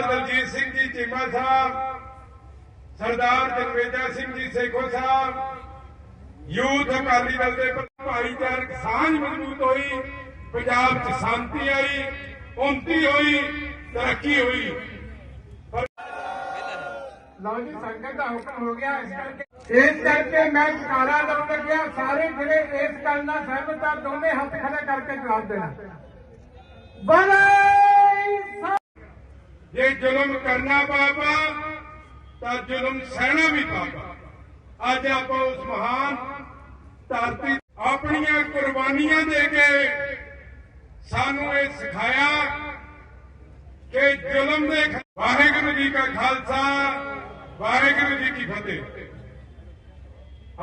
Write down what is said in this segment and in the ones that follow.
ਸਰਦਾਰ ਦਲਜੀਤ ਸਿੰਘ ਜੀ, ਚੀਮਾ ਸਾਹਿਬ, ਸਰਦਾਰ Janveja Singh ji, Sekhon Sahib, youth Akali Dal ਦੇ ਭਾਈਚਾਰਕ ਸਾਂਝ ਮਜ਼ਬੂਤ ਹੋਈ, ਪੰਜਾਬ 'ਚ ਸ਼ਾਂਤੀ ਆਈ ਉન્નਤੀ ਹੋਈ, ਤਰੱਕੀ ਹੋਈ। ਲਓ ਜੀ, ਸੰਗਤ ਦਾ ਹੁਕਮ ਹੋ ਗਿਆ ਇਸ ਕਰਕੇ। ਇਸ ਕਰਕੇ ਮੈਂ ਕਾਰਾ ਲਾਉਣ ਲੱਗਿਆ, ਸਾਰੇ ਜਿਹੜੇ ਇਸ ਗੱਲ ਨਾਲ ਸਹਿਮਤ ਆ, ਦੋਵੇਂ ਹੱਥ ਖੜੇ ਕਰਕੇ ਜਵਾਬ ਦੇਣਾ। ਬਲੇ ਜੇ ਜ਼ੁਲਮ ਕਰਨਾ ਪਾਪਾ ਤਾਂ ਜ਼ੁਲਮ ਸਹਿਣਾ ਵੀ ਪਾਪਾ ਅੱਜ ਆਪਾਂ ਉਸ ਮਹਾਨ ਧਰਤੀ ਆਪਣੀਆਂ ਕੁਰਬਾਨੀਆਂ ਦੇ ਕੇ ਸਾਨੂੰ ਇਹ ਸਿਖਾਇਆ ਕਿ ਜ਼ੁਲਮ ਦੇ ਵਾਹਿਗੁਰੂ ਜੀ ਕਾ ਖਾਲਸਾ, ਵਾਹਿਗੁਰੂ ਜੀ ਕੀ ਫਤਿਹ।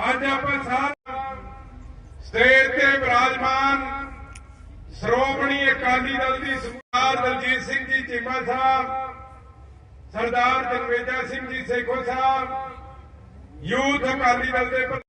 ਅੱਜ ਆਪਾਂ ਸਾਰੇ ਸਟੇਜ ਤੇ ਵਿਰਾਜਮਾਨ ਸ਼੍ਰੋਮਣੀ ਅਕਾਲੀ ਦਲ ਦੀ ਸਰਦਾਰ ਦਲਜੀਤ ਸਿੰਘ ਜੀ ਚੀਮਾ ਸਾਹਿਬ, ਸਰਦਾਰ ਜਨਵੇਜਾ ਸਿੰਘ ਜੀ ਸੇਖੋ ਸਾਹਿਬ, ਯੂਥ ਅਕਾਲੀ ਦਲ ਦੇ ਪ੍ਰ-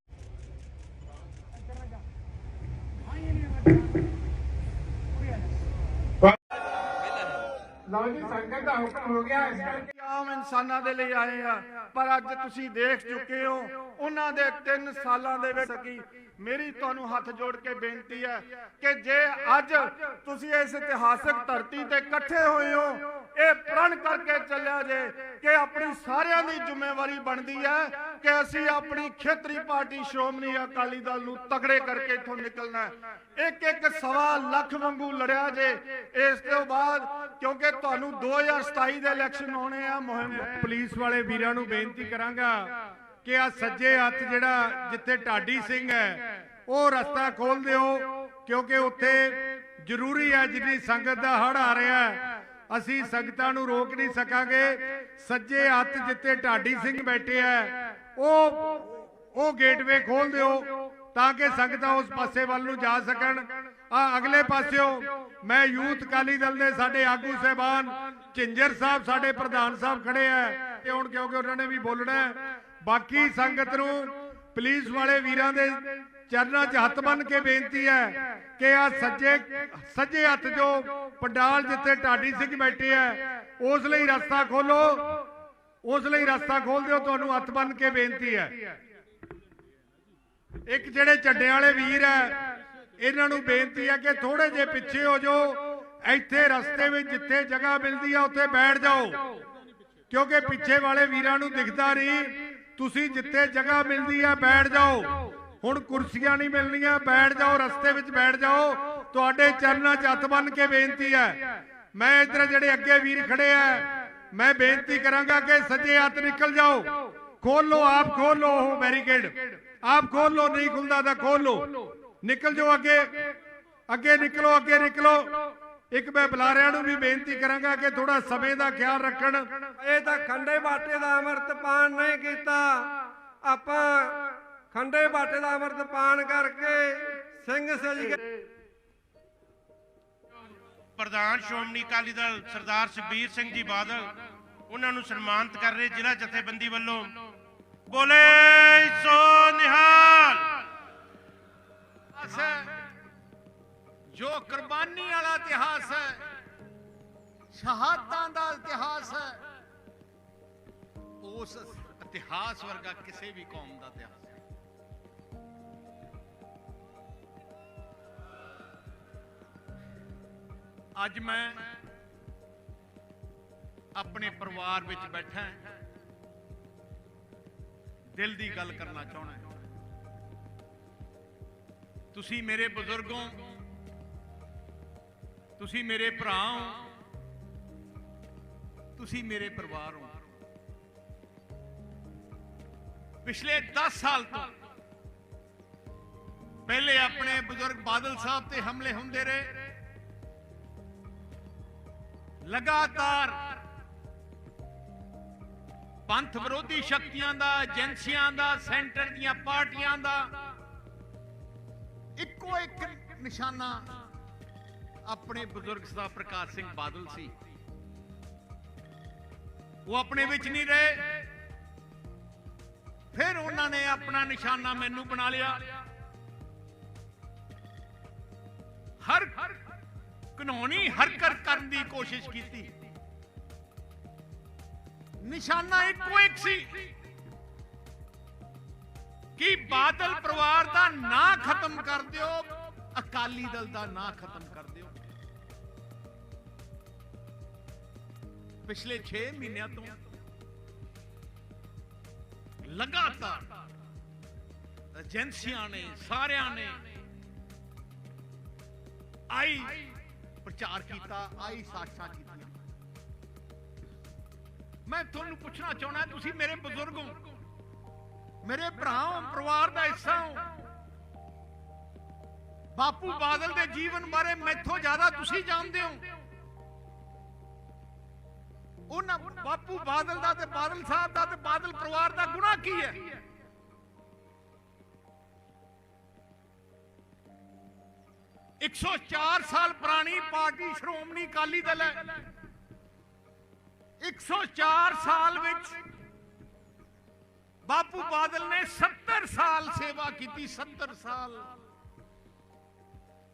ਲਓ ਜੀ, ਸੰਗਤ ਦਾ ਹੁਕਮ ਹੋ ਗਿਆ ਇਸ ਕਰਕੇ। ਆਮ ਇਨਸਾਨਾਂ ਦੇ ਲਈ ਆਏ ਆ, ਪਰ ਅੱਜ ਤੁਸੀਂ ਦੇਖ ਚੁੱਕੇ ਹੋ, ਉਹਨਾਂ ਦੇ 3 ਸਾਲਾਂ ਦੇ ਵਿੱਚ ਸਕੀ। ਮੇਰੀ ਤੁਹਾਨੂੰ ਹੱਥ ਜੋੜ ਕੇ ਬੇਨਤੀ ਹੈ ਕਿ ਜੇ ਅੱਜ ਤੁਸੀਂ ਇਸ ਇਤਿਹਾਸਕ ਧਰਤੀ ਤੇ ਇਕੱਠੇ ਹੋਏ ਹੋ, ਇਹ ਪ੍ਰਣ ਕਰਕੇ ਚੱਲਿਆ ਜੇ ਕਿ ਆਪਣੀ ਸਾਰਿਆਂ ਦੀ ਜ਼ਿੰਮੇਵਾਰੀ ਬਣਦੀ ਹੈ ਕਿ ਅਸੀਂ ਆਪਣੀ ਖੇਤਰੀ ਪਾਰਟੀ ਸ਼੍ਰੋਮਣੀ ਅਕਾਲੀ ਦਲ ਨੂੰ ਤਕੜੇ ਕਰਕੇ ਇੱਥੋਂ ਨਿਕਲਣਾ ਇੱਕ ਇੱਕ ਸਵਾ ਲੱਖ ਵਾਂਗੂ ਲੜਿਆ ਜੇ, ਇਸ ਤੋਂ ਬਾਅਦ ਕਿਉਂਕਿ ਤੁਹਾਨੂੰ 2027 ਦੇ ਇਲੈਕਸ਼ਨ ਹੋਣੇ ਆ, ਮੁਹਿੰਮ ਪੁਲਿਸ ਵਾਲੇ ਵੀਰਾਂ ਨੂੰ ਬੇਨਤੀ ਕਰਾਂਗਾ ਕਿ ਆ ਸੱਜੇ ਹੱਥ ਜਿਹੜਾ ਜਿੱਥੇ ਢਾਡੀ ਸਿੰਘ ਹੈ, ਉਹ ਰਸਤਾ ਖੋਲ ਦਿਓ, ਕਿਉਂਕਿ ਉੱਥੇ ਜ਼ਰੂਰੀ ਹੈ ਜਿੰਨੀ ਸੰਗਤ ਦਾ ਹੜ ਆ ਰਿਹਾ ਹੈ, ਅਸੀਂ ਸੰਗਤਾਂ ਨੂੰ ਰੋਕ ਨਹੀਂ ਸਕਾਂਗੇ। ਸੱਜੇ ਹੱਥ ਜਿੱਥੇ ਢਾਡੀ ਸਿੰਘ ਬੈਠੇ ਹੈ, ਉਹ ਉਹ ਗੇਟਵੇ ਖੋਲ ਦਿਓ ਤਾਂ ਕਿ ਸੰਗਤਾਂ ਉਸ ਪਾਸੇ ਵੱਲ ਨੂੰ ਜਾ ਸਕਣ। ਆ ਅਗਲੇ ਪਾਸਿਓ ਮੈਂ ਯੂਥ ਅਕਾਲੀ ਦਲ ਦੇ ਸਾਡੇ ਆਗੂ ਸਹਿਬਾਨ ਝਿੰਜਰ ਸਾਹਿਬ, ਸਾਡੇ ਪ੍ਰਧਾਨ ਸਾਹਿਬ ਖੜੇ ਆ ਤੇ ਹੁਣ ਕਿਉਂਕਿ ਉਹਨਾਂ ਨੇ ਵੀ ਬੋਲਣਾ ਹੈ, ਬਾਕੀ ਸੰਗਤ ਨੂੰ ਪੁਲਿਸ ਵਾਲੇ ਵੀਰਾਂ ਦੇ ਚਰਨਾਂ 'ਚ ਹੱਥ ਬੰਨ ਕੇ ਬੇਨਤੀ ਹੈ ਕਿ ਆ ਸੱਜੇ ਸੱਜੇ ਹੱਥ ਜੋ ਪੰਡਾਲ ਜਿੱਥੇ ਢਾਡੀ ਸਿੰਘ ਬੈਠੇ ਆ, ਉਸ ਲਈ ਰਸਤਾ ਖੋਲੋ ਉਸ ਲਈ ਰਸਤਾ ਖੋਲ ਦਿਓ, ਤੁਹਾਨੂੰ ਹੱਥ ਬੰਨ ਕੇ ਬੇਨਤੀ ਹੈ। ਇੱਕ ਜਿਹੜੇ ਝੰਡੇ ਵਾਲੇ ਵੀਰ ਹੈ ਇਹਨਾਂ ਨੂੰ ਬੇਨਤੀ ਹੈ ਕਿ ਥੋੜੇ ਜੇ ਪਿੱਛੇ ਹੋ ਜਾਓ। ਇੱਥੇ ਰਸਤੇ ਵਿੱਚ ਜਿੱਥੇ ਜਗ੍ਹਾ ਮਿਲਦੀ ਆ, ਉੱਥੇ ਬੈਠ ਜਾਓ। ਕਿਉਂਕਿ ਪਿੱਛੇ ਵਾਲੇ ਵੀਰਾਂ ਨੂੰ ਦਿਖਦਾ ਨਹੀਂ। ਤੁਸੀਂ ਜਿੱਥੇ ਜਗ੍ਹਾ ਮਿਲਦੀ ਆ, ਬੈਠ ਜਾਓ। ਹੁਣ ਕੁਰਸੀਆਂ ਨਹੀਂ ਮਿਲਣੀਆਂ, ਬੈਠ ਜਾਓ, ਰਸਤੇ ਵਿੱਚ ਬੈਠ ਜਾਓ। ਤੁਹਾਡੇ ਚਰਨਾਂ 'ਚ ਹੱਥ ਬੰਨ ਕੇ ਬੇਨਤੀ ਹੈ ਮੈਂ ਇੱਧਰ ਜਿਹੜੇ ਅੱਗੇ ਵੀਰ ਖੜੇ ਆ, ਮੈਂ ਬੇਨਤੀ ਕਰਾਂਗਾ ਕਿ ਸੱਜੇ ਹੱਥ ਨਿਕਲ ਜਾਓ। ਖੋਲ ਲਓ ਆਪ ਖੋਲ ਲਓ ਉਹ ਬੈਰੀਕੇਡ। ਆਪ ਖੋਲ ਲਓ ਨਹੀਂ ਖੁੱਲਦਾ ਤਾਂ ਖੋਲ ਲਓ ਨਿਕਲ ਜਾਓ ਅੱਗੇ। ਅੱਗੇ ਨਿਕਲੋ ਅੱਗੇ ਨਿਕਲੋ। ਇੱਕ ਮੈਂ ਬੁਲਾਰਿਆਂ ਨੂੰ ਵੀ ਬੇਨਤੀ ਕਰਾਂਗਾ ਕਿ ਥੋੜਾ ਸਮੇਂ ਦਾ ਖਿਆਲ ਰੱਖਣ। ਇਹ ਤਾਂ ਖੰਡੇ ਬਾਟੇ ਦਾ ਅੰਮ੍ਰਿਤ ਪਾਨ ਨਹੀਂ ਕੀਤਾ। ਆਪਾਂ ਖੰਡੇ ਬਾਟੇ ਦਾ ਅੰਮ੍ਰਿਤ ਪਾਨ ਕਰਕੇ ਸਿੰਘ ਸਜ ਕੇ ਪ੍ਰਧਾਨ ਸ਼੍ਰੋਮਣੀ ਅਕਾਲੀ ਦਲ ਸਰਦਾਰ ਸੁਖਬੀਰ ਸਿੰਘ ਜੀ ਬਾਦਲ ਉਹਨਾਂ ਨੂੰ ਸਨਮਾਨਿਤ ਕਰ ਰਹੇ ਜ਼ਿਲ੍ਹਾ ਜਥੇਬੰਦੀ ਵੱਲੋਂ। ਬੋਲੇ ਸੋ ਨਿਹਾਲ। ਇਤਿਹਾਸ ਹੈ, ਜੋ ਕੁਰਬਾਨੀ ਵਾਲਾ ਇਤਿਹਾਸ ਹੈ, ਸ਼ਹਾਦਤਾਂ ਦਾ ਇਤਿਹਾਸ ਹੈ, ਉਸ ਇਤਿਹਾਸ ਵਰਗਾ ਕਿਸੇ ਵੀ ਕੌਮ ਦਾ ਇਤਿਹਾਸ ਹੈ। ਅੱਜ ਮੈਂ ਆਪਣੇ ਪਰਿਵਾਰ ਵਿੱਚ ਬੈਠਾ ਦਿਲ ਦੀ ਗੱਲ ਕਰਨਾ ਚਾਹੁੰਦਾ ਤੁਸੀਂ ਮੇਰੇ ਬਜ਼ੁਰਗ ਹੋ ਤੁਸੀਂ ਮੇਰੇ ਭਰਾ ਹੋ ਤੁਸੀਂ ਮੇਰੇ ਪਰਿਵਾਰ। ਹੋ ਪਿਛਲੇ 10 ਸਾਲ ਤੋਂ ਪਹਿਲੇ ਆਪਣੇ ਬਜ਼ੁਰਗ ਬਾਦਲ ਸਾਹਿਬ ਤੇ ਹਮਲੇ ਹੁੰਦੇ ਰਹੇ। ਲਗਾਤਾਰ ਪੰਥ ਵਿਰੋਧੀ ਸ਼ਕਤੀਆਂ ਦਾ, ਏਜੰਸੀਆਂ ਦਾ, ਸੈਂਟਰ ਦੀਆਂ ਪਾਰਟੀਆਂ ਦਾ ਇੱਕੋ ਇੱਕ ਨਿਸ਼ਾਨਾ ਆਪਣੇ ਬਜ਼ੁਰਗ ਸਰਦਾਰ ਪ੍ਰਕਾਸ਼ ਸਿੰਘ ਬਾਦਲ ਸੀ। ਉਹ ਆਪਣੇ ਵਿੱਚ ਨਹੀਂ ਰਹੇ। ਫਿਰ ਉਹਨਾਂ ਨੇ ਆਪਣਾ ਨਿਸ਼ਾਨਾ ਮੈਨੂੰ ਬਣਾ ਲਿਆ। ਹਰ ਘਨੌਣੀ ਹਰਕਤ ਕਰਨ ਦੀ ਕੋਸ਼ਿਸ਼ ਕੀਤੀ। ਨਿਸ਼ਾਨਾ ਇੱਕੋ ਇੱਕ ਸੀ। ਕਿ ਬਾਦਲ ਪਰਿਵਾਰ ਦਾ ਨਾਂ ਖਤਮ ਕਰ ਦਿਓ? ਅਕਾਲੀ ਦਲ ਦਾ ਨਾਂ ਖਤਮ ਕਰ ਦਿਓ। ਪਿਛਲੇ 6 ਮਹੀਨਿਆਂ ਤੋਂ ਲਗਾਤਾਰ ਏਜੰਸੀਆਂ ਨੇ, ਸਾਰਿਆਂ ਨੇ ਆਈ ਪ੍ਰਚਾਰ ਕੀਤਾ, ਆਈ ਸਾਖਾਂ ਕੀਤੀਆਂ। ਮੈਂ ਤੁਹਾਨੂੰ ਪੁੱਛਣਾ ਚਾਹੁੰਦਾ, ਤੁਸੀਂ ਮੇਰੇ ਬਜ਼ੁਰਗ ਹੋ। ਮੇਰੇ ਭਰਾ, ਪਰਿਵਾਰ ਦਾ ਹਿੱਸਾ ਹੋ। ਬਾਪੂ ਬਾਦਲ ਦੇ ਜੀਵਨ ਬਾਰੇ ਮੈਥੋਂ ਜ਼ਿਆਦਾ ਤੁਸੀਂ ਜਾਣਦੇ ਹੋ। ਉਹਨਾਂ ਬਾਪੂ ਬਾਦਲ ਦਾ ਤੇ ਬਾਦਲ ਸਾਹਿਬ ਦਾ ਤੇ ਬਾਦਲ ਪਰਿਵਾਰ ਦਾ ਗੁਨਾਹ ਕੀ ਹੈ? ਇੱਕ ਸੌ ਚਾਰ ਸਾਲ ਪੁਰਾਣੀ ਪਾਰਟੀ ਸ਼੍ਰੋਮਣੀ ਅਕਾਲੀ ਦਲ ਹੈ। 104 ਸਾਲ ਵਿੱਚ ਬਾਪੂ ਬਾਦਲ ਨੇ 70 ਸਾਲ ਸੇਵਾ ਕੀਤੀ 70 ਸਾਲ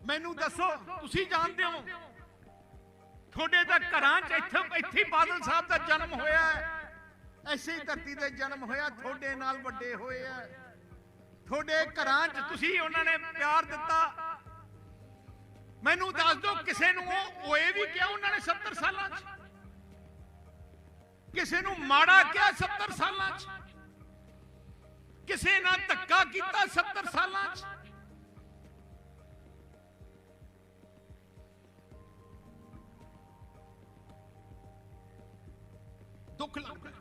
ਮੈਨੂੰ ਦੱਸੋ ਤੁਸੀਂ ਜਾਣਦੇ ਹੋ ਤੁਹਾਡੇ ਤਾਂ ਘਰਾਂ 'ਚ ਇੱਥੇ ਇੱਥੇ ਬਾਦਲ ਸਾਹਿਬ ਦਾ ਜਨਮ ਹੋਇਆ ਹੈ ਐਸੇ ਧਰਤੀ ਤੇ ਜਨਮ ਹੋਇਆ ਤੁਹਾਡੇ ਨਾਲ ਵੱਡੇ ਹੋਏ ਆ ਤੁਹਾਡੇ ਘਰਾਂ 'ਚ ਤੁਸੀਂ ਉਹਨਾਂ ਨੇ ਪਿਆਰ ਦਿੱਤਾ ਮੈਨੂੰ ਦੱਸ ਦਿਓ ਕਿਸੇ ਨੂੰ ਉਹ ਹੋਏ ਵੀ ਕਿਹਾ ਉਹਨਾਂ ਨੇ 70 ਸਾਲਾਂ 'ਚ ਕਿਸੇ ਨੂੰ ਮਾੜਾ ਕਿਹਾ 70 ਸਾਲਾਂ 'ਚ ਕਿਸੇ ਨਾਲ ਧੱਕਾ ਕੀਤਾ 70 ਸਾਲਾਂ 'ਚ? ਦੁੱਖ ਲੱਗਦਾ।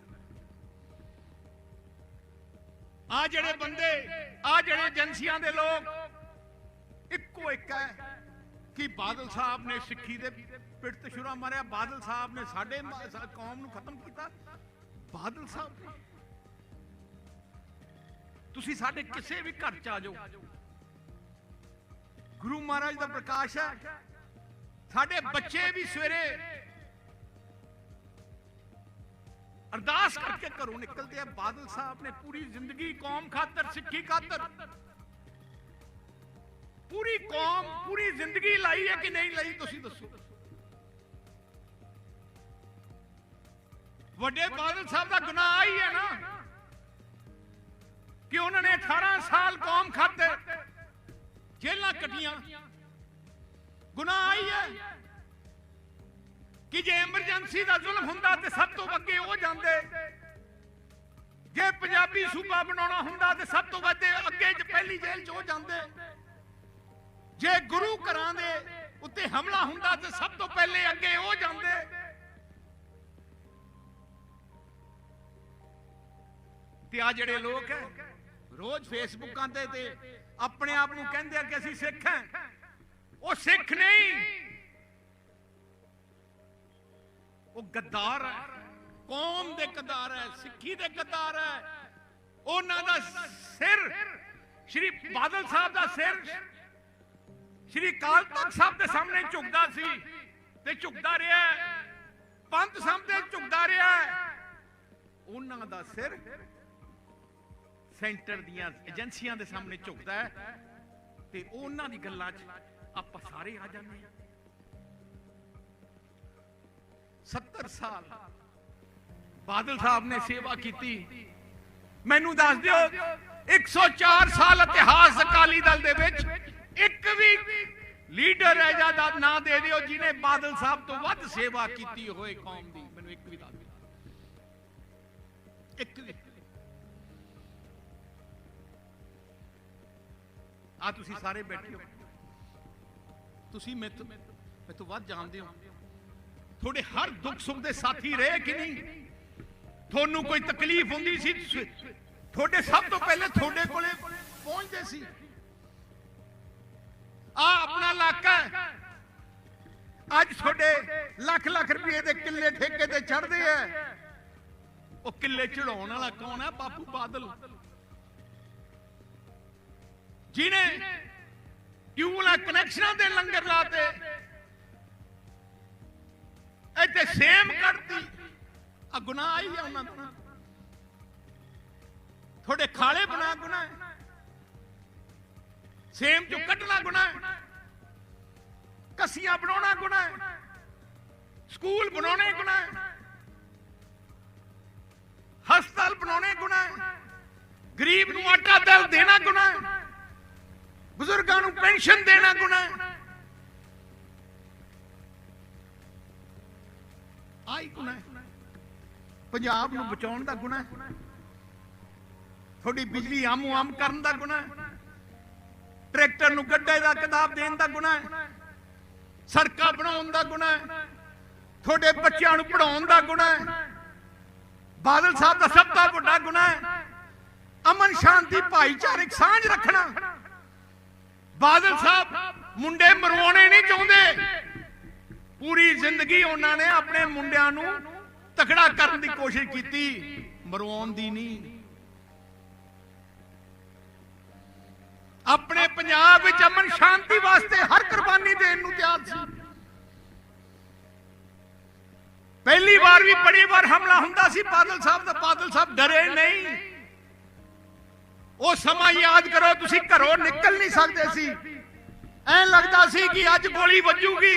ਆ ਜਿਹੜੇ ਬੰਦੇ, ਆ ਜਿਹੜੇ ਏਜੰਸੀਆਂ ਦੇ ਲੋਕ, ਇੱਕੋ ਇੱਕ ਹੈ ਕਿ ਬਾਦਲ ਸਾਹਿਬ ਨੇ ਸਿੱਖੀ ਦੇ ਪਿੱਠ ਤੇ ਛੁਰਾ ਮਾਰਿਆ। ਬਾਦਲ ਸਾਹਿਬ ਨੇ ਸਾਡੇ ਕੌਮ ਨੂੰ ਖਤਮ ਕੀਤਾ। ਬਾਦਲ ਸਾਹਿਬ ਨੇ ਤੁਸੀਂ ਸਾਡੇ ਕਿਸੇ ਵੀ ਘਰ ਚ ਆ ਜਾਓ। ਗੁਰੂ ਮਹਾਰਾਜ ਦਾ ਪ੍ਰਕਾਸ਼ ਹੈ। ਸਾਡੇ ਬੱਚੇ ਵੀ ਸਵੇਰੇ ਅਰਦਾਸ ਕਰਕੇ ਘਰੋਂ ਨਿਕਲਦੇ ਆ। ਬਾਦਲ ਸਾਹਿਬ ਨੇ ਪੂਰੀ ਜ਼ਿੰਦਗੀ ਕੌਮ ਖਾਤਰ, ਸਿੱਖੀ ਖਾਤਰ, ਪੂਰੀ ਕੌਮ, ਪੂਰੀ ਜ਼ਿੰਦਗੀ ਲਾਈ ਹੈ ਕਿ ਨਹੀਂ ਲਈ, ਤੁਸੀਂ ਦੱਸੋ। ਵੱਡੇ ਬਾਦਲ ਸਾਹਿਬ ਦਾ ਗੁਨਾਹ ਹੀ ਹੈ ਨਾ। ਕਿ ਉਹਨਾਂ ਨੇ 18 ਸਾਲ ਕੌਮ ਖਾਤੇ ਜੇਲਾਂ ਕੱਟੀਆਂ। ਗੁਨਾਹ ਹੀ ਹੈ। ਕਿ ਜੇ ਐਮਰਜੈਂਸੀ ਦਾ ਜ਼ੁਲਮ ਹੁੰਦਾ ਤੇ ਸਭ ਤੋਂ ਅੱਗੇ ਉਹ ਜਾਂਦੇ। ਜੇ ਪੰਜਾਬੀ ਸੂਬਾ ਬਣਾਉਣਾ ਹੁੰਦਾ ਤੇ ਸਭ ਤੋਂ ਵੱਧ ਅੱਗੇ ਚ ਪਹਿਲੀ ਜੇਲ੍ਹ ਚ ਉਹ ਜਾਂਦੇ। ਜੇ ਗੁਰੂ ਘਰਾਂ ਦੇ ਉੱਤੇ ਹਮਲਾ ਹੁੰਦਾ ਤੇ ਸਭ ਤੋਂ ਪਹਿਲੇ ਅੱਗੇ ਉਹ ਜਾਂਦੇ। ਤੇ ਆ ਜਿਹੜੇ ਲੋਕ ਹੈ ਰੋਜ਼ ਫੇਸਬੁੱਕਾਂ ਤੇ ਤੇ ਆਪਣੇ ਆਪ ਨੂੰ ਕਹਿੰਦੇ ਆ ਕਿ ਅਸੀਂ ਸਿੱਖ ਹਾਂ। ਉਹ ਸਿੱਖ ਨਹੀਂ। ਉਹ ਗੱਦਾਰ ਹੈ। ਕੌਮ ਦੇ ਗੱਦਾਰ ਹੈ, ਸਿੱਖੀ ਦੇ ਗੱਦਾਰ ਹੈ। ਉਹਨਾਂ ਦਾ ਸਿਰ ਸ਼੍ਰੀ ਬਾਦਲ ਸਾਹਿਬ ਦਾ ਸਿਰ ਸ਼੍ਰੀ ਕਾਲ ਤਖਤ ਸਾਹਿਬ ਦੇ ਸਾਹਮਣੇ ਝੁਕਦਾ ਸੀ ਤੇ ਝੁਕਦਾ ਰਿਹਾ ਪੰਥ ਸਾਹਮਣੇ ਝੁਕਦਾ ਰਿਹਾ ਉਹਨਾਂ ਦਾ ਸਿਰ ਸੈਂਟਰ ਦੀਆਂ ਏਜੰਸੀਆਂ ਦੇ ਸਾਹਮਣੇ ਝੁਕਦਾ ਹੈ ਤੇ ਉਹਨਾਂ ਦੀ ਗੱਲਾਂ 'ਚ ਆਪਾਂ ਸਾਰੇ ਆ ਜਾਂਦੇ ਹਾਂ। 70 ਸਾਲ ਬਾਦਲ ਸਾਹਿਬ ਨੇ ਸੇਵਾ ਕੀਤੀ। ਮੈਨੂੰ ਦੱਸ ਦਿਓ 104 ਸਾਲ ਇਤਿਹਾਸ ਅਕਾਲੀ ਦਲ ਦੇ ਵਿੱਚ ਇੱਕ ਵੀ ਲੀਡਰ ਹੈ ਦਾ ਨਾਂ ਦੇ ਦਿਓ ਜਿਨੇ ਬਾਦਲ ਸਾਹਿਬ ਤੋਂ ਵੱਧ ਸੇਵਾ ਕੀਤੀ ਹੋਏ ਕੌਮ ਦੀ। ਮੈਨੂੰ ਇੱਕ ਵੀ ਦੱਸ ਦਿਓ। ਇੱਕ ਵੀ। ਆ ਤੁਸੀਂ ਸਾਰੇ ਬੈਠੇ ਹੋ। ਤੁਸੀਂ ਮੈਥੋਂ ਮੈਥੋਂ ਵੱਧ ਜਾਣਦੇ ਹੋ। ਤੁਹਾਡੇ ਹਰ ਦੁੱਖ ਸੁੱਖ ਦੇ ਸਾਥੀ ਰਹੇ ਕਿ ਨਹੀਂ? ਤੁਹਾਨੂੰ ਕੋਈ ਤਕਲੀਫ ਹੁੰਦੀ ਸੀ? ਤੁਹਾਡੇ ਸਭ ਤੋਂ ਪਹਿਲੇ ਤੁਹਾਡੇ ਕੋਲੇ ਪਹੁੰਚਦੇ ਸੀ। ਆ ਆਪਣਾ ਇਲਾਕਾ ਅੱਜ ਤੁਹਾਡੇ ਲੱਖ ਲੱਖ ਰੁਪਏ ਦੇ ਕਿੱਲੇ ਠੇਕੇ ਤੇ ਚੜਦੇ ਆ। ਉਹ ਕਿੱਲੇ ਚੜਾਉਣ ਵਾਲਾ ਕੌਣ ਹੈ? ਬਾਪੂ ਬਾਦਲ। ਜਿਨੇ ਟਿਊਬਲਾਂ ਕਨੈਕਸ਼ਨਾਂ ਦੇ ਲੰਗਰ ਲਾਤੇ, ਇੱਥੇ ਸੇਮ ਕੱਢਤੀ। ਆ ਗੁਨਾਹ ਹੀ ਆ ਉਹਨਾਂ ਦਾ ਤੁਹਾਡੇ ਖਾਲੇ ਬਣਾ ਗੁਨਾਹ ਸੇਮ ਚੋਂ ਕੱਢਣਾ ਗੁਨਾਹ ਹੈ। ਕਸੀਆਂ ਬਣਾਉਣਾ ਗੁਨਾਹ ਸਕੂਲ ਬਣਾਉਣੇ ਗੁਨਾਹ ਹਸਪਤਾਲ ਬਣਾਉਣੇ ਗੁਨਾਹ ਗਰੀਬ ਨੂੰ ਆਟਾ ਦਾਲ ਦੇਣਾ ਗੁਨਾਹ ਬਜ਼ੁਰਗਾਂ ਨੂੰ ਪੈਨਸ਼ਨ ਦੇਣਾ ਗੁਨਾਹ ਹੈ। ਆਈ ਗੁਨਾਹ ਪੰਜਾਬ ਨੂੰ ਬਚਾਉਣ ਦਾ ਗੁਨਾਹ ਹੈ। ਬਿਜਲੀ ਆਮੂ ਆਮ ਕਰਨ ਦਾ ਗੁਨਾਹ ਟਰੈਕਟਰ ਨੂੰ ਗੱਡੇ ਦਾ ਕਿਤਾਬ ਦੇਣ ਦਾ ਗੁਨਾਹ ਸੜਕਾਂ ਬਣਾਉਣ ਦਾ ਗੁਨਾਹ ਤੁਹਾਡੇ ਬੱਚਿਆਂ ਨੂੰ ਪੜਾਉਣ ਦਾ ਗੁਨਾਹ ਬਾਦਲ ਸਾਹਿਬ ਦਾ ਸਭ ਤੋਂ ਵੱਡਾ ਗੁਨਾਹ ਅਮਨ ਸ਼ਾਂਤੀ ਭਾਈਚਾਰਕ ਸਾਂਝ ਰੱਖਣਾ। ਬਾਦਲ ਸਾਹਿਬ, ਮੁੰਡੇ ਮਰਵਾਉਣੇ ਨਹੀਂ ਚਾਹੁੰਦੇ। ਪੂਰੀ ਜ਼ਿੰਦਗੀ ਉਹਨਾਂ ਨੇ ਆਪਣੇ ਮੁੰਡਿਆਂ ਨੂੰ ਤਕੜਾ ਕਰਨ ਦੀ ਕੋਸ਼ਿਸ਼ ਕੀਤੀ, ਮਰਵਾਉਣ ਦੀ ਨਹੀਂ। ਆਪਣੇ ਪੰਜਾਬ ਵਿੱਚ ਅਮਨ ਸ਼ਾਂਤੀ ਵਾਸਤੇ ਹਰ ਕੁਰਬਾਨੀ ਦੇਣ ਨੂੰ ਤਿਆਰ ਸੀ। ਪਹਿਲੀ ਵਾਰ ਵੀ ਬੜੀ ਵਾਰ ਹਮਲਾ ਹੁੰਦਾ ਸੀ, ਬਾਦਲ ਸਾਹਿਬ ਦਾ, ਬਾਦਲ ਸਾਹਿਬ ਡਰੇ ਨਹੀਂ। ਉਹ ਸਮਾਂ ਯਾਦ ਕਰੋ, ਤੁਸੀਂ ਘਰੋਂ ਨਿਕਲ ਨਹੀਂ ਸਕਦੇ ਸੀ। ਐਂ ਲੱਗਦਾ ਸੀ ਕਿ ਅੱਜ ਗੋਲੀ ਵੱਜੂਗੀ।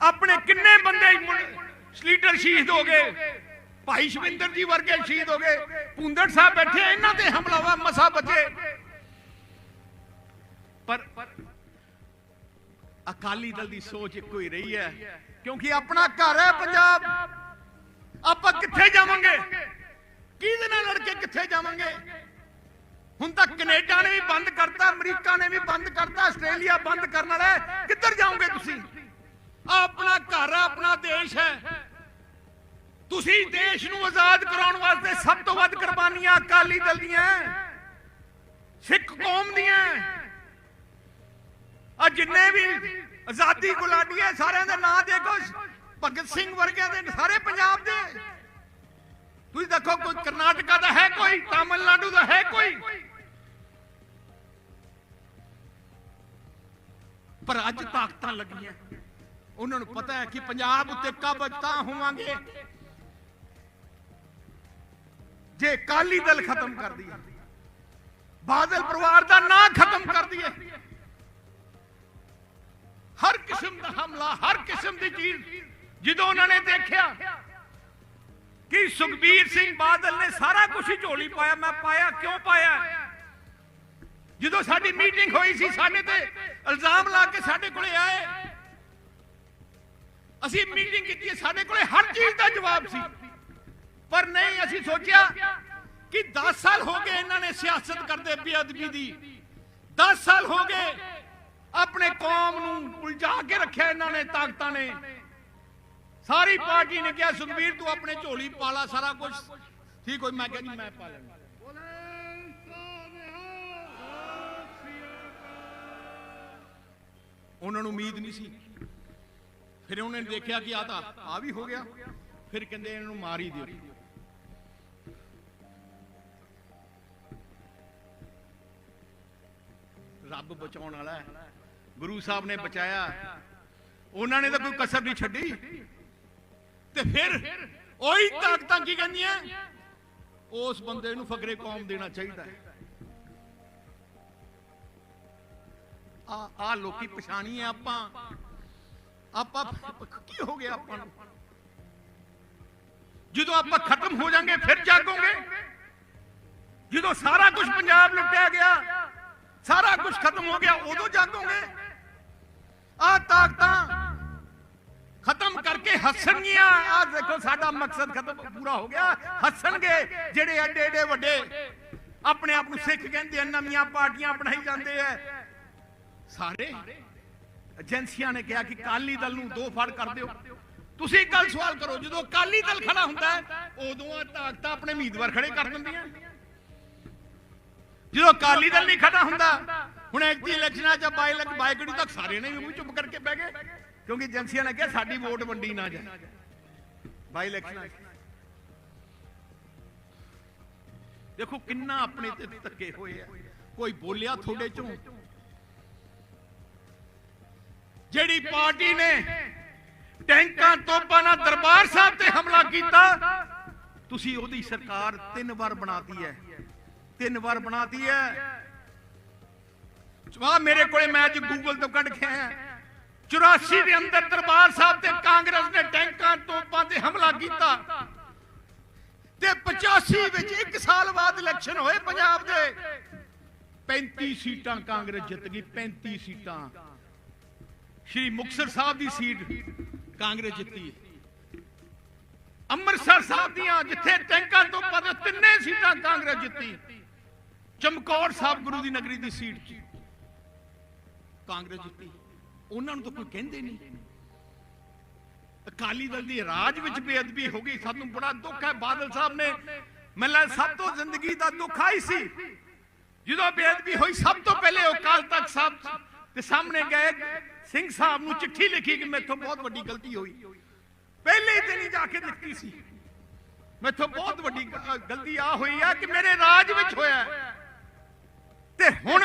ਆਪਣੇ ਕਿੰਨੇ ਬੰਦੇ ਲੀਡਰ ਸ਼ਹੀਦ ਹੋ ਗਏ। ਭਾਈ ਸ਼ਵਿੰਦਰ ਜੀ ਵਰਗੇ ਸ਼ਹੀਦ ਹੋ ਗਏ। ਪੁੰਦੜ ਸਾਹਿਬ ਬੈਠੇ, ਇਹਨਾਂ ਤੇ ਹਮਲਾਵਾ ਮਸਾ ਬਚੇ। ਪਰ ਅਕਾਲੀ ਦਲ ਦੀ ਸੋਚ ਇੱਕੋ ਹੀ ਰਹੀ ਹੈ, ਕਿਉਂਕਿ ਆਪਣਾ ਘਰ ਹੈ ਪੰਜਾਬ। ਆਪਾਂ ਕਿੱਥੇ ਜਾਵਾਂਗੇ? ਕਿਹਦੇ ਨਾਲ ਲੜ ਕੇ ਕਿੱਥੇ ਜਾਵਾਂਗੇ? ਹੁਣ ਤੱਕ ਕੈਨੇਡਾ ਨੇ ਵੀ ਬੰਦ ਕਰਤਾ, ਅਮਰੀਕਾ ਨੇ ਵੀ ਬੰਦ ਕਰਤਾ, ਆਸਟ੍ਰੇਲੀਆ ਬੰਦ ਕਰਨ ਵਾਲਾ ਕਿੱਧਰ ਜਾਓਗੇ ਤੁਸੀਂ? ਆਹ ਆਪਣਾ ਘਰ ਹੈ ਆਪਣਾ ਦੇਸ਼ ਹੈ। ਤੁਸੀਂ ਦੇਸ਼ ਨੂੰ ਆਜ਼ਾਦ ਕਰਾਉਣ ਵਾਸਤੇ ਸਭ ਤੋਂ ਵੱਧ ਕੁਰਬਾਨੀਆਂ ਅਕਾਲੀ ਦਲ ਦੀਆਂ ਸਿੱਖ ਕੌਮ ਦੀਆਂ ਹੈ। ਆ ਜਿੰਨੇ ਵੀ ਆਜ਼ਾਦੀ ਗੁਲਾਟੀ ਹੈ, ਸਾਰਿਆਂ ਦੇ ਨਾਂ ਦੇਖੋ। ਭਗਤ ਸਿੰਘ ਵਰਗਿਆਂ ਦੇ ਸਾਰੇ ਪੰਜਾਬ ਦੇ ਕਰਨਾਟਕਾ ਦਾ ਹੈ ਕੋਈ? ਤਾਮਿਲਨਾਡੂ ਦਾ ਹੈ ਕੋਈ? ਪਰ ਅੱਜ ਤਾਕਤਾਂ ਲੱਗੀਆਂ। ਉਹਨਾਂ ਨੂੰ ਪਤਾ ਹੈ ਕਿ ਪੰਜਾਬ ਉੱਤੇ ਕਬਜ਼ ਤਾਂ ਹੋਵਾਂਗੇ। ਜੇ ਕਾਲੀ ਦਲ ਖਤਮ ਕਰ ਦਈਏ, ਬਾਦਲ ਪਰਿਵਾਰ ਦਾ ਨਾਂ ਖਤਮ ਕਰ ਦਈਏ, ਹਰ ਕਿਸਮ ਦਾ ਹਮਲਾ, ਹਰ ਕਿਸਮ ਦੀ ਚੀਜ਼, ਜਦੋਂ ਉਹਨਾਂ ਨੇ ਦੇਖਿਆ ਕਿ ਸੁਖਬੀਰ ਸਿੰਘ ਬਾਦਲ ਨੇ ਸਾਰਾ ਕੁਝ ਹੀ ਝੋਲੀ ਪਾਇਆ? ਮੈਂ ਪਾਇਆ, ਕਿਉਂ ਪਾਇਆ? ਜਦੋਂ ਸਾਡੀ ਮੀਟਿੰਗ ਹੋਈ ਸੀ, ਸਾਡੇ ਤੇ ਇਲਜ਼ਾਮ ਲਾ ਕੇ ਸਾਡੇ ਕੋਲੇ ਆਏ। ਅਸੀਂ ਮੀਟਿੰਗ ਕੀਤੀ, ਸਾਡੇ ਕੋਲੇ ਹਰ ਚੀਜ਼ ਦਾ ਜਵਾਬ ਸੀ। ਪਰ ਨਹੀਂ, ਅਸੀਂ ਸੋਚਿਆ ਕਿ 10 ਸਾਲ ਹੋ ਗਏ ਇਹਨਾਂ ਨੇ ਸਿਆਸਤ ਕਰਦੇ ਬੇਅਦਬੀ ਦੀ। 10 ਸਾਲ ਹੋ ਗਏ, ਆਪਣੇ ਕੌਮ ਨੂੰ ਉਲਝਾ ਕੇ ਰੱਖਿਆ ਇਹਨਾਂ ਨੇ, ਤਾਕਤਾਂ ਨੇ। ਸਾਰੀ ਪਾਰਟੀ ਨੇ ਕਿਹਾ, ਸੁਖਬੀਰ, ਤੂੰ ਆਪਣੇ ਝੋਲੀ ਪਾਲਾ ਸਾਰਾ ਕੁਝ ਠੀਕ ਹੋਈ, ਮੈਂ ਕਿਹਾ ਜੀ, ਮੈਂ ਪਾ ਲੈਣਾ ਉਹਨਾਂ ਨੂੰ ਉਮੀਦ ਨਹੀਂ ਸੀ। ਫਿਰ ਉਹਨੇ ਦੇਖਿਆ ਕਿ ਆ ਤਾਂ ਆ ਵੀ ਹੋ ਗਿਆ। ਫਿਰ ਕਹਿੰਦੇ ਇਹਨਾਂ ਨੂੰ ਮਾਰ ਹੀ ਦਿਓ। ਰੱਬ ਬਚਾਉਣ ਵਾਲਾ ਹੈ। ਗੁਰੂ ਸਾਹਿਬ ਨੇ ਬਚਾਇਆ। ਉਹਨਾਂ ਨੇ ਤਾਂ ਕੋਈ ਕਸਰ ਨਹੀਂ ਛੱਡੀ। ਤੇ ਫਿਰ ਉਹੀ ਤਾਕਤਾਂ ਕੀ ਕਹਿੰਦੀਆਂ? ਉਸ ਬੰਦੇ ਨੂੰ ਫਕਰੇ ਕੌਮ ਦੇਣਾ ਚਾਹੀਦਾ ਹੈ। ਆ ਆ ਲੋਕੀ ਪਛਾਣੀ ਆਪਾਂ। ਆਪਾਂ ਕੀ ਹੋ ਗਿਆ ਆਪਾਂ ਨੂੰ? ਜਦੋਂ ਆਪਾਂ ਖਤਮ ਹੋ ਜਾਾਂਗੇ, ਫਿਰ ਜਾਗੋਗੇ। ਜਦੋਂ ਸਾਰਾ ਕੁਝ ਪੰਜਾਬ ਲੁੱਟਿਆ ਗਿਆ, ਸਾਰਾ ਕੁਝ ਖਤਮ ਹੋ ਗਿਆ, ਉਦੋਂ ਜਾਗੋਗੇ। ਆ ਤਾਕਤਾਂ ਖਤਮ ਕਰਕੇ ਹੱਸਣਗੀਆਂ। ਆ ਦੇਖੋ, ਸਾਡਾ ਮਕਸਦ ਖਤਮ ਪੂਰਾ ਹੋ ਗਿਆ। ਹੱਸਣਗੇ, ਜਿਹੜੇ ਐਡੇ ਐਡੇ ਵੱਡੇ ਆਪਣੇ ਆਪ ਨੂੰ ਸਿੱਖ ਕਹਿੰਦੇ ਆ, ਨਵੀਆਂ ਪਾਰਟੀਆਂ ਬਣਾਈ ਜਾਂਦੇ ਆ। ਸਾਰੇ ਏਜੰਸੀਆਂ ਨੇ ਕਿਹਾ ਕਿ ਕਾਲੀ ਦਲ ਨੂੰ ਦੋ ਫੜ ਕਰ ਦਿਓ। ਤੁਸੀਂ ਇੱਕ ਗੱਲ ਸਵਾਲ ਕਰੋ, ਜਦੋਂ ਕਾਲੀ ਦਲ ਖੜਾ ਹੁੰਦਾ ਹੈ, ਉਦੋਂ ਆ ਤਾਕਤਾਂ ਆਪਣੇ ਉਮੀਦਵਾਰ ਖੜੇ ਕਰ ਦਿੰਦੀਆਂ। ਜਦੋਂ ਕਾਲੀ ਦਲ ਨਹੀਂ ਖੜਾ ਹੁੰਦਾ, ਹੁਣ ਐਕਟੀ ਇਲੈਕਸ਼ਨਾਂ ਚ ਬਾਈ ਲੱਖ ਬਾਈਕੜੀ ਤੱਕ ਸਾਰੇ ਨੇ ਵੀ ਮੂੰਹ ਚੁੱਪ ਕਰਕੇ ਬਹਿ ਗਏ। ਕਿਉਂਕਿ ਏਜੰਸੀਆਂ ਨੇ ਕਿਹਾ ਸਾਡੀ ਵੋਟ ਵੰਡੀ ਨਾ ਜਾਏ। ਬਾਈ ਇਲੈਕਸ਼ਨਾਂ ਦੇਖੋ ਕਿੰਨਾ ਆਪਣੇ ਤੇ ਧੱਕੇ ਹੋਏ ਆ। ਕੋਈ ਬੋਲਿਆ ਤੁਹਾਡੇ ਚੋਂ? ਜਿਹੜੀ ਪਾਰਟੀ ਨੇ ਟੈਂਕਾਂ ਤੋਪਾਂ ਨਾਲ ਦਰਬਾਰ ਸਾਹਿਬ ਤੇ ਹਮਲਾ ਕੀਤਾ, ਤੁਸੀਂ ਉਹਦੀ ਸਰਕਾਰ ਤਿੰਨ ਵਾਰ ਬਣਾਤੀ ਹੈ। ਤਿੰਨ ਵਾਰ ਬਣਾਤੀ ਹੈ। ਵਾਹ ਮੇਰੇ ਕੋਲੇ ਮੈਂ ਅੱਜ ਗੂਗਲ ਤੋਂ ਕੱਢ ਕੇ ਆਇਆ। 84 ਦੇ ਅੰਦਰ ਦਰਬਾਰ ਸਾਹਿਬ ਤੇ ਕਾਂਗਰਸ ਨੇ ਟੈਂਕਾਂ ਤੋਪਾਂ ਤੇ ਹਮਲਾ ਕੀਤਾ। ਤੇ 85 ਵਿੱਚ ਇੱਕ ਸਾਲ ਬਾਅਦ ਇਲੈਕਸ਼ਨ ਹੋਏ ਪੰਜਾਬ ਦੇ। 35 ਸੀਟਾਂ ਕਾਂਗਰਸ ਜਿੱਤ ਗਈ 35 ਸੀਟਾਂ। ਸ਼੍ਰੀ ਮੁਕਤਸਰ ਸਾਹਿਬ ਦੀ ਸੀਟ ਕਾਂਗਰਸ ਜਿੱਤੀ। ਅੰਮ੍ਰਿਤਸਰ ਸਾਹਿਬ ਦੀਆਂ ਜਿੱਥੇ ਟੈਂਕਾਂ ਤੋਂ ਪਦ ਤਿੰਨੇ ਸੀਟਾਂ ਕਾਂਗਰਸ ਜਿੱਤੀ। ਚਮਕੌਰ ਸਾਹਿਬ ਗੁਰੂ ਦੀ ਨਗਰੀ ਦੀ ਸੀਟ ਕਾਂਗਰਸ ਜਿੱਤੀ। ਉਹਨਾਂ ਨੂੰ ਤਾਂ ਕੋਈ ਕਹਿੰਦੇ ਨਹੀਂ। ਅਕਾਲੀ ਦਲ ਦੀ ਰਾਜ ਵਿੱਚ ਬੇਅਦਬੀ ਹੋ ਗਈ, ਸਾਨੂੰ ਬੜਾ ਦੁੱਖ ਹੈ। ਬਾਦਲ ਸਾਹਿਬ ਨੇ ਮੈਨੂੰ ਸਭ ਤੋਂ ਜ਼ਿੰਦਗੀ ਦਾ ਦੁੱਖ ਆਈ ਸੀ। ਜਦੋਂ ਬੇਅਦਬੀ ਹੋਈ, ਸਭ ਤੋਂ ਪਹਿਲੇ ਉਹ ਅਕਾਲ ਤਖਤ ਸਾਹਿਬ ਦੇ ਸਾਹਮਣੇ ਗਏ। ਸਿੰਘ ਸਾਹਿਬ ਨੂੰ ਚਿੱਠੀ ਲਿਖੀ ਕਿ ਮੇਥੋਂ ਬਹੁਤ ਵੱਡੀ ਗਲਤੀ ਹੋਈ। ਪਹਿਲੇ ਹੀ ਦਿਨ ਹੀ ਜਾ ਕੇ ਲਿਖੀ ਸੀ, ਮੇਥੋਂ ਬਹੁਤ ਵੱਡੀ ਗਲਤੀ ਆ ਹੋਈ ਆ ਕਿ ਮੇਰੇ ਰਾਜ ਵਿੱਚ ਹੋਇਆ ਤੇ ਹੁਣ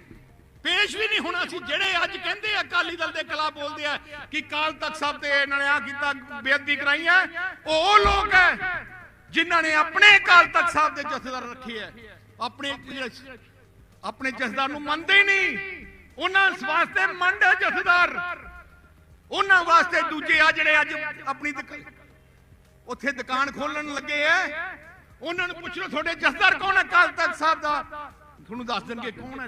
ਪੇਸ਼ ਵੀ ਨਹੀਂ ਹੋਣਾ ਸੀ। ਜਿਹੜੇ ਅੱਜ ਕਹਿੰਦੇ ਆ, ਅਕਾਲੀ ਦਲ ਦੇ ਖਿਲਾਫ ਬੋਲਦੇ ਆ ਕਿ ਕਾਲ ਤਖਤ ਸਾਹਿਬ ਤੇ ਇਹਨਾਂ ਨੇ ਆ ਕੀਤਾ, ਬੇਅਦਬੀ ਕਰਾਈ ਹੈ ਉਹ ਲੋਕ ਹੈ ਜਿਨ੍ਹਾਂ ਨੇ ਆਪਣੇ ਅਕਾਲ ਤਖਤ ਸਾਹਿਬ ਦੇ ਜਥੇਦਾਰ ਰੱਖੇ ਹੈ ਆਪਣੇ ਆਪਣੇ ਜਥੇਦਾਰ ਨੂੰ ਮੰਨਦੇ ਹੀ ਨਹੀਂ। ਉਹਨਾਂ ਵਾਸਤੇ ਮੰਡ ਜਥੇਦਾਰ। ਉਹਨਾਂ ਵਾਸਤੇ ਦੂਜੇ ਆ ਜਿਹੜੇ ਅੱਜ ਆਪਣੀ ਉੱਥੇ ਦੁਕਾਨ ਖੋਲਣ ਲੱਗੇ ਐ ਉਹਨਾਂ ਨੂੰ ਪੁੱਛ ਲਓ, ਤੁਹਾਡੇ ਜਥੇਦਾਰ ਕੌਣ ਹੈ ਅਕਾਲ ਤਖਤ ਸਾਹਿਬ ਦਾ। ਤੁਹਾਨੂੰ ਦੱਸ ਦੇਣਗੇ ਕੌਣ ਹੈ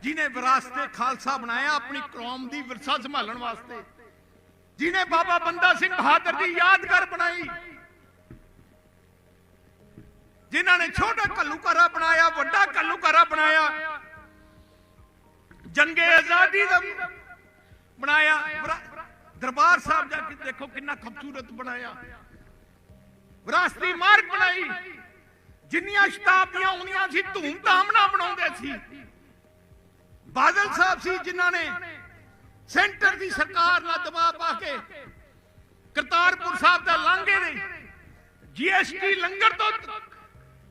ਜਿਨੇ ਵਿਰਾਸਤੇ ਖਾਲਸਾ ਬਣਾਇਆ, ਆਪਣੀ ਕੌਮ ਦੀ ਵਿਰਸਾ ਸੰਭਾਲਣ ਵਾਸਤੇ। ਜਿਨੇ ਬਾਬਾ ਬੰਦਾ ਸਿੰਘ ਬਹਾਦਰ ਦੀ ਯਾਦਗਾਰ ਬਣਾਈ। ਜਿਨ੍ਹਾਂ ਨੇ ਛੋਟਾ ਘੱਲੂਘਾਰਾ ਬਣਾਇਆ, ਵੱਡਾ ਘੱਲੂਘਾਰਾ ਬਣਾਇਆ, ਜੰਗੇ ਆਜ਼ਾਦੀ ਦਾ ਬਣਾਇਆ। ਦਰਬਾਰ ਸਾਹਿਬ ਜਾ ਕੇ ਦੇਖੋ ਕਿੰਨਾ ਖੂਬਸੂਰਤ ਬਣਾਇਆ। ਵਿਰਾਸਤੀ ਮਾਰਗ ਬਣਾਈ। ਜਿੰਨੀਆਂ ਸ਼ਤਾਬਦੀਆਂ ਆਉਂਦੀਆਂ ਸੀ, ਧੂਮ-ਧਾਮ ਨਾਲ ਬਣਾਉਂਦੇ ਸੀ। ਬਾਦਲ ਸਾਹਿਬ ਸੀ ਜਿਨ੍ਹਾਂ ਨੇ ਸੈਂਟਰ ਦੀ ਸਰਕਾਰ ਨਾਲ ਦਬਾਅ ਪਾ ਕੇ ਕਰਤਾਰਪੁਰ ਸਾਹਿਬ ਦਾ ਲਾਂਘੇ ਦੇ ਜੀਐਸਟੀ ਲੰਗਰ ਤੋਂ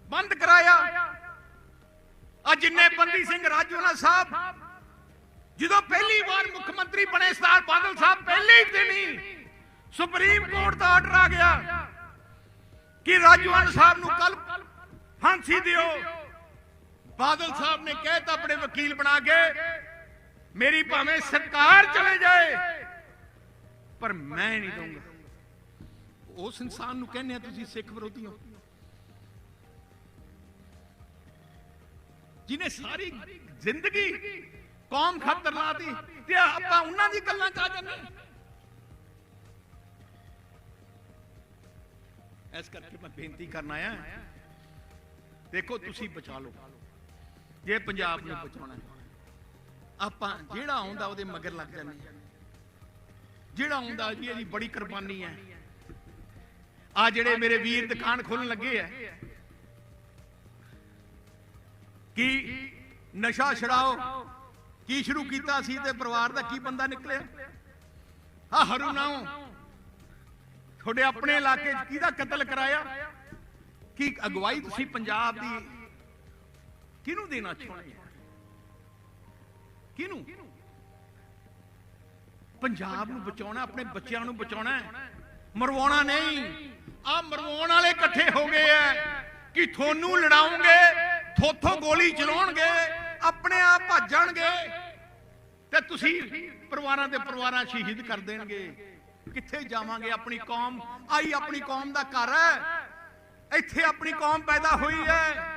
ਬੰਦ ਕਰਾਇਆ। ਆ ਜਿੰਨੇ ਬੰਦੀ ਸਿੰਘ ਰਾਜੂਨਾ ਸਾਹਿਬ, ਜਦੋਂ ਪਹਿਲੀ ਵਾਰ ਮੁੱਖ ਮੰਤਰੀ ਬਣੇ ਸਰਦਾਰ ਬਾਦਲ ਸਾਹਿਬ, ਪਹਿਲੇ ਹੀ ਦਿਨ ਹੀ ਸੁਪਰੀਮ ਕੋਰਟ ਦਾ ਆਰਡਰ ਆ ਗਿਆ ਕਿ ਰਾਜੂਆਨ ਸਾਹਿਬ ਨੂੰ ਕੱਲ ਫਾਂਸੀ ਦਿਓ। ਬਾਦਲ ਸਾਹਿਬ ਨੇ ਕਹਿਤਾ ਆਪਣੇ ਵਕੀਲ ਬਣਾ ਕੇ, ਮੇਰੀ ਭਾਵੇਂ ਸਰਕਾਰ ਚਲੇ ਜਾਏ, ਪਰ ਮੈਂ ਨਹੀਂ ਦਊਂਗਾ। ਉਸ ਇਨਸਾਨ ਨੂੰ ਕਹਿੰਦੇ ਆ, ਤੁਸੀਂ ਸਿੱਖ ਵਿਰੋਧੀ ਹੋ। ਜਿਨੇ ਸਾਰੀ ਜ਼ਿੰਦਗੀ ਕੌਮ ਖਾਤਰ ਲਾਤੀ ਤੇ ਆਪਾਂ ਉਹਨਾਂ ਦੀ ਗੱਲਾਂ ਚ ਆ ਜਾਂਦੇ ਇਸ ਕਰਕੇ ਮੈਂ ਬੇਨਤੀ ਕਰਨ ਆਇਆ ਦੇਖੋ, ਤੁਸੀਂ ਬਚਾ ਲਓ। ਜੇ ਪੰਜਾਬ ਨੂੰ ਬਚਾਉਣਾ ਆਪਾਂ ਜਿਹੜਾ ਆਉਂਦਾ ਉਹਦੇ ਮਗਰ ਲੱਗ ਜਾਂਦੇ ਜਿਹੜਾ ਆਉਂਦਾ ਜੀ, ਇਹਦੀ ਬੜੀ ਕੁਰਬਾਨੀ ਹੈ। ਆ ਜਿਹੜੇ ਮੇਰੇ ਵੀਰ ਦੁਕਾਨ ਖੋਲਣ ਲੱਗੇ ਆ, ਕੀ ਨਸ਼ਾ ਛਡਾਓ? ਕੀ ਸ਼ੁਰੂ ਕੀਤਾ ਸੀ ਤੇ ਪਰਿਵਾਰ ਦਾ ਕੀ ਬੰਦਾ ਨਿਕਲਿਆ? ਆ ਹਰੂਨਾਓ, ਤੁਹਾਡੇ ਆਪਣੇ ਇਲਾਕੇ 'ਚ ਕਿਹਦਾ ਕਤਲ ਕਰਾਇਆ? ਕੀ ਅਗਵਾਈ ਤੁਸੀਂ ਪੰਜਾਬ ਦੀ ਕਿਹਨੂੰ ਦੇਣਾ ਚਾਹੁੰਦੇ ਹੋ ਕਿਹਨੂੰ? ਪੰਜਾਬ ਨੂੰ ਬਚਾਉਣਾ, ਆਪਣੇ ਬੱਚਿਆਂ ਨੂੰ ਬਚਾਉਣਾ ਮਰਵਾਉਣਾ ਨਹੀਂ। ਆ ਮਰਵਾਉਣ ਵਾਲੇ ਇਕੱਠੇ ਹੋ ਗਏ ਐ ਕਿ ਤੁਹਾਨੂੰ ਲੜਾਉਂਗੇ, ਥੋਥੋਂ ਗੋਲੀ ਚਲਾਉਣਗੇ, ਆਪਣੇ ਆਪ ਭੱਜਣਗੇ ਤੇ ਤੁਸੀਂ ਪਰਿਵਾਰਾਂ ਦੇ ਪਰਿਵਾਰਾਂ ਸ਼ਹੀਦ ਕਰ ਦੇਣਗੇ। ਕਿੱਥੇ ਜਾਵਾਂਗੇ? ਆਪਣੀ ਕੌਮ, ਆਈ ਆਪਣੀ ਕੌਮ ਦਾ ਘਰ ਹੈ। ਇੱਥੇ ਆਪਣੀ ਕੌਮ ਪੈਦਾ ਹੋਈ ਹੈ।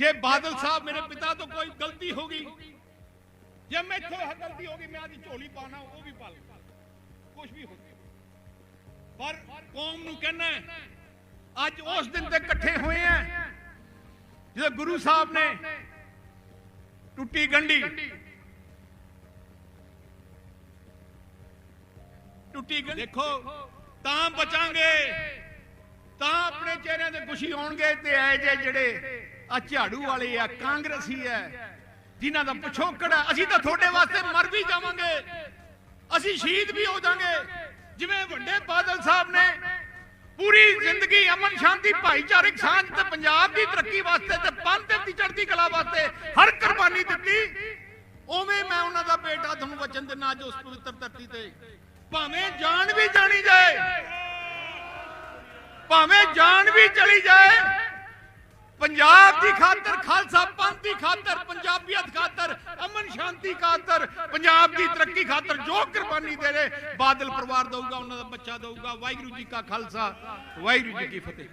ਜੇ ਬਾਦਲ ਸਾਹਿਬ ਮੇਰੇ ਪਿਤਾ ਤੋਂ ਕੋਈ ਗਲਤੀ ਹੋ ਗਈ, ਜੇ ਮੈਥੋਂ ਇਹ ਗਲਤੀ ਹੋ ਗਈ, ਮੈਂ ਆਦੀ ਝੋਲੀ ਪਾਣਾ ਉਹ ਵੀ ਪਾ ਲਾਂ ਕੁਝ ਵੀ ਹੋ ਪਰ ਕੌਮ ਨੂੰ ਕਹਿਣਾ ਅੱਜ ਉਸ ਦਿਨ ਤੇ ਇਕੱਠੇ ਹੋਏ ਆ, ਜਦੋਂ ਗੁਰੂ ਸਾਹਿਬ ਨੇ ਟੁੱਟੀ ਗੰਢੀ। ਟੁੱਟੀ ਗੰਢੀ। ਦੇਖੋ, ਤਾਂ ਬਚਾਂਗੇ, ਤਾਂ ਆਪਣੇ ਚਿਹਰਿਆਂ ਤੇ ਖੁਸ਼ੀ ਆਉਣਗੇ ਤੇ ਐ ਜੇ ਜਿਹੜੇ ਆ ਝਾੜੂ ਵਾਲੇ ਆ, ਕਾਂਗਰਸੀ ਐ ਜਿਨ੍ਹਾਂ ਦਾ ਪਿਛੋਕੜ ਹੈ ਅਸੀਂ ਤਾਂ ਤੁਹਾਡੇ ਵਾਸਤੇ ਮਰ ਵੀ ਜਾਵਾਂਗੇ। ਅਸੀਂ ਸ਼ਹੀਦ ਵੀ ਹੋ ਜਾਾਂਗੇ ਜਿਵੇਂ ਵੱਡੇ ਬਾਦਲ ਸਾਹਿਬ ਨੇ ਪੂਰੀ ਜ਼ਿੰਦਗੀ ਅਮਨ ਸ਼ਾਂਤੀ ਭਾਈਚਾਰਕ ਸਾਂਝ ਤੇ ਪੰਜਾਬ ਦੀ ਤਰੱਕੀ ਵਾਸਤੇ ਤੇ ਪੰਥ ਦੀ ਚੜ੍ਹਦੀ ਕਲਾ ਵਾਸਤੇ ਹਰ ਕੁਰਬਾਨੀ ਦਿੱਤੀ, ਉਵੇਂ ਮੈਂ ਉਹਨਾਂ ਦਾ ਬੇਟਾ ਤੁਹਾਨੂੰ ਵਚਨ ਦਿੰਦਾ ਅੱਜ ਉਸ ਪਵਿੱਤਰ ਧਰਤੀ ਤੇ। ਭਾਵੇਂ ਜਾਨ ਵੀ ਜਾਣੀ ਜਾਏ, ਭਾਵੇਂ ਜਾਨ ਵੀ ਚਲੀ ਜਾਏ ਪੰਜਾਬ ਦੀ ਖਾਤਰ, ਖਾਲਸਾ ਪੰਥ ਦੀ ਖਾਤਰ, ਪੰਜਾਬੀਅਤ ਖਾਤਰ, ਅਮਨ ਸ਼ਾਂਤੀ ਖਾਤਰ, ਪੰਜਾਬ ਦੀ ਤਰੱਕੀ ਖਾਤਰ ਜੋ ਕੁਰਬਾਨੀ ਦੇ ਰਹੇ, ਬਾਦਲ ਪਰਿਵਾਰ ਦਊਗਾ, ਉਹਨਾਂ ਦਾ ਬੱਚਾ ਦਊਗਾ, ਵਾਹਿਗੁਰੂ ਜੀ ਕਾ ਖਾਲਸਾ, ਵਾਹਿਗੁਰੂ ਜੀ ਕੀ ਫਤਿਹ।